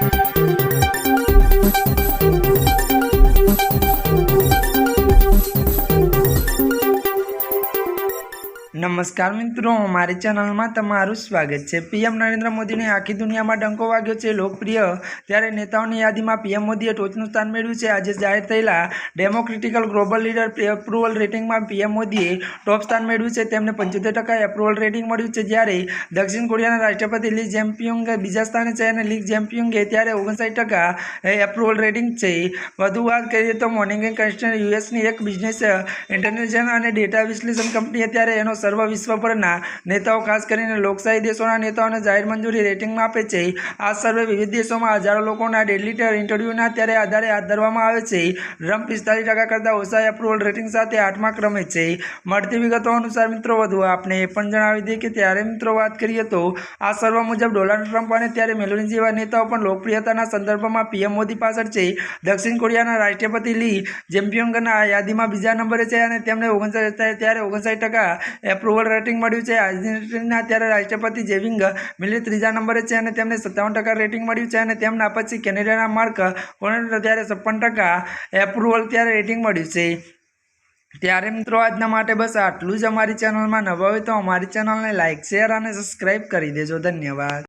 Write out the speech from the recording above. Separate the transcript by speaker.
Speaker 1: Thank you. નમસ્કાર મિત્રો મારી ચેનલમાં તમારું સ્વાગત છે. પીએમ નરેન્દ્ર મોદીને આખી દુનિયામાં ડંકો વાગ્યો છે. લોકપ્રિય, ત્યારે નેતાઓની યાદીમાં પીએમ મોદીએ ટોચનું સ્થાન મેળવ્યું છે. આજે જાહેર થયેલા ડેમોક્રેટિકલ ગ્લોબલ લીડર એપ્રુવલ રેટિંગમાં પીએમ મોદીએ ટોપ સ્થાન મેળવ્યું છે. તેમને પંચોતેર ટકા એપ્રુવલ રેટિંગ મળ્યું છે. જ્યારે દક્ષિણ કોરિયાના રાષ્ટ્રપતિ લી જેમ્પિયુંગ બીજા સ્થાને છે અને લી જેમ્પિયુંગે ત્યારે ઓગણસાઠ ટકા એપ્રુવલ રેટિંગ છે. વધુ વાત કરીએ તો મોર્નિંગ કન્સ્ટન્ટ યુએસની એક બિઝનેસ, ઇન્ટરનેશનલ અને ડેટા વિશ્લેષણ કંપનીએ, ત્યારે એનો સર્વ વિશ્વભરના નેતાઓ, ખાસ કરીને લોકશાહી દેશોના નેતાઓને જાહેર મંજૂરી રેટિંગમાં આપે છે. આ સર્વે વિવિધ દેશોમાં હજારો લોકોના ડેડલીટર ઇન્ટરવ્યૂના ત્યારે આધારે હાથ ધરવામાં આવે છે. રમ પિસ્તાલીસ ટકા કરતાં ઓછા એપ્રુવલ રેટિંગ સાથે આઠમા ક્રમે છે. મળતી વિગતો અનુસાર મિત્રો, વધુ આપને એ પણ જણાવી દઈએ કે ત્યારે મિત્રો વાત કરીએ તો આ સર્વ મુજબ ડોનાલ્ડ ટ્રમ્પ અને ત્યારે મેલોની જેવા નેતાઓ પણ લોકપ્રિયતાના સંદર્ભમાં પીએમ મોદી પાછળ છે. દક્ષિણ કોરિયાના રાષ્ટ્રપતિ લી જેમ્પિયોંગના યાદીમાં બીજા નંબરે છે અને તેમને ઓગણસાઠ ત્યારે ઓગણસાઠ ટકા એપ્રુવલ રેટિંગ મળ્યું છે. આર્જેન્ટિના ત્યારે રાષ્ટ્રપતિ જેવિંગ મિલી ત્રીજા નંબરે છે અને તેમને સત્તાવન ટકા રેટિંગ મળ્યું છે અને તેમના પછી કેનેડાના માર્ક કોનેટર ત્યારે છપ્પન ટકા એપ્રુવલ ત્યારે રેટિંગ મળ્યું છે. ત્યારે મિત્રો આજના માટે બસ આટલું જ અમારી ચેનલમાં નવા હોય તો અમારી ચેનલને લાઇક શેર અને સબસ્ક્રાઈબ કરી દેજો. ધન્યવાદ.